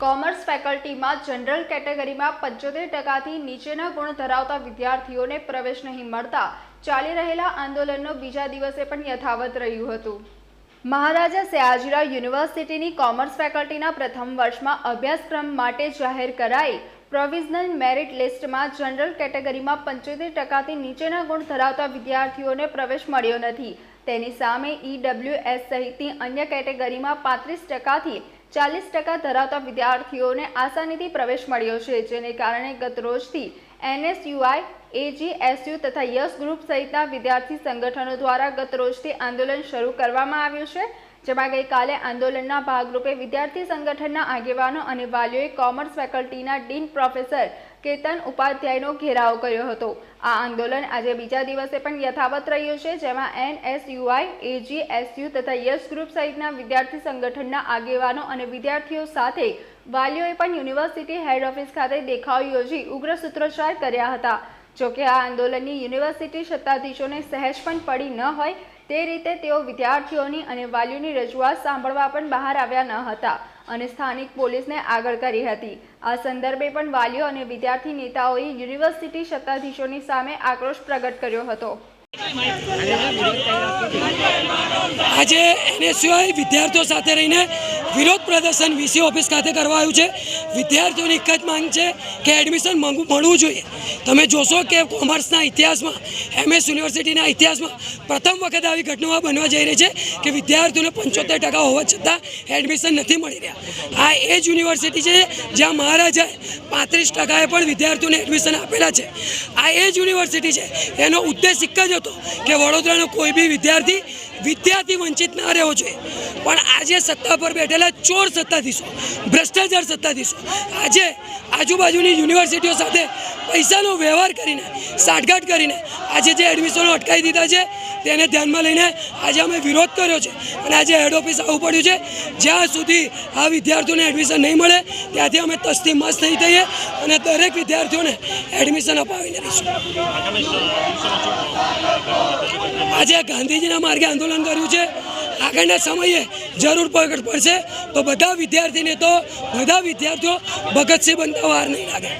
Commerce ફેકલ્ટીમાં general કેટેગરીમાં પંચોતેર ટકાથી નીચેના ગુણ ધરાવતા વિદ્યાર્થીઓને પ્રવેશ નહીં મળતા ચાલી રહેલા આંદોલનનો બીજા દિવસે પણ યથાવત રહ્યું હતું. મહારાજા સયાજીરાવ યુનિવર્સિટીની કોમર્સ ફેકલ્ટીના પ્રથમ વર્ષમાં અભ્યાસક્રમ માટે જાહેર કરાયેલ પ્રોવિઝનલ મેરિટ લિસ્ટમાં જનરલ કેટેગરીમાં પંચોતેર ટકાથી નીચેના ગુણ ધરાવતા વિદ્યાર્થીઓને પ્રવેશ મળ્યો નથી. તેની સામે ઈડબ્લ્યુએસ સહિતની અન્ય કેટેગરીમાં પાંત્રીસ ટકાથી ચાલીસ ટકા ધરાવતા વિદ્યાર્થીઓને આસાનીથી પ્રવેશ મળ્યો છે, જેને કારણે ગતરોજથી એનએસયુઆઈ, એજીએસયુ તથા યસ ગ્રુપ સહિતના વિદ્યાર્થી સંગઠનો દ્વારા ગતરોજથી આંદોલન શરૂ કરવામાં આવ્યું છે. જેમાં ગઈકાલે આંદોલનના ભાગરૂપે વિદ્યાર્થી સંગઠનના આગેવાનો અને વાલીઓએ કોમર્સ ફેકલ્ટીના ડીન પ્રોફેસર કેતન ઉપાધ્યાયનો ઘેરાવ કર્યો હતો. આ આંદોલન આજે બીજા દિવસે પણ યથાવત રહ્યું છે, જેમાં એનએસયુઆઈ એજીએસયુ તથા યસ ગ્રુપ સહિતના વિદ્યાર્થી સંગઠનના આગેવાનો અને વિદ્યાર્થીઓ સાથે વાલીઓએ પણ યુનિવર્સિટી હેડ ઓફિસ ખાતે દેખાવ યોજી ઉગ્ર સૂત્રોચ્ચાર કર્યા હતા. જોકે આ આંદોલનની યુનિવર્સિટી સત્તાધીશોને સહેજ પણ પડી ન હોય તે રીતે તેઓ વિદ્યાર્થીઓની અને વાલીઓની રજૂઆત સાંભળવા પણ બહાર આવ્યા ન હતા અને સ્થાનિક પોલીસને આગળ કરી હતી. આ સંદર્ભે પણ વાલીઓ અને વિદ્યાર્થી નેતાઓએ યુનિવર્સિટી સત્તાધીશોની સામે આક્રોશ પ્રગટ કર્યો હતો. આજે એનએસયુઆઈ વિદ્યાર્થીઓ સાથે રહીને વિરોધ પ્રદર્શન વીસી ઓફિસ ખાતે કરવા આવ્યું છે. વિદ્યાર્થીઓની એક જ માંગ છે કે એડમિશન માંગવું મળવું જોઈએ. તમે જોશો કે કોમર્સના ઇતિહાસમાં એમએસ યુનિવર્સિટીના ઇતિહાસમાં પ્રથમ વખત આવી ઘટનાઓ બનવા જઈ રહી છે કે વિદ્યાર્થીઓને પંચોતેર ટકા હોવા છતાં એડમિશન નથી મળી રહ્યા. આ એ જ યુનિવર્સિટી છે જ્યાં મહારાજાએ પાંત્રીસ ટકાએ પણ વિદ્યાર્થીઓને એડમિશન આપેલા છે. આ એ જ યુનિવર્સિટી છે. એનો ઉદ્દેશ એક જ હતો કે વડોદરાનો કોઈ બી વિદ્યાર્થી વિદ્યાર્થી વંચિત ના રહેવો જોઈએ. પણ આજે સત્તા પર બેઠેલા ચોર સત્તાધીશો, ભ્રષ્ટાચાર સત્તાધીશો, આજે આજુબાજુની યુનિવર્સિટીઓ સાથે પૈસાનો વ્યવહાર કરીને, સાઠગાંઠ કરીને આજે જે એડમિશનો અટકાવી દીધા છે, તેને ધ્યાનમાં લઈને આજે અમે વિરોધ કર્યો છે અને આજે હેડ ઓફિસ આવવું પડ્યું છે. જ્યાં સુધી આ વિદ્યાર્થીઓને એડમિશન નહીં મળે, ત્યાંથી અમે તસ્તી મસ્ત નહીં થઈએ અને દરેક વિદ્યાર્થીઓને એડમિશન અપાવીને રહીશું. આજે ગાંધીજીના માર્ગે આંદોલન કર્યું છે. આગળના સમયે જરૂર પ્રગટ પડશે. તો બધા વિદ્યાર્થીને તો, બધા વિદ્યાર્થીઓ ભગતસિંહ બનતા વાર નહીં લાગે.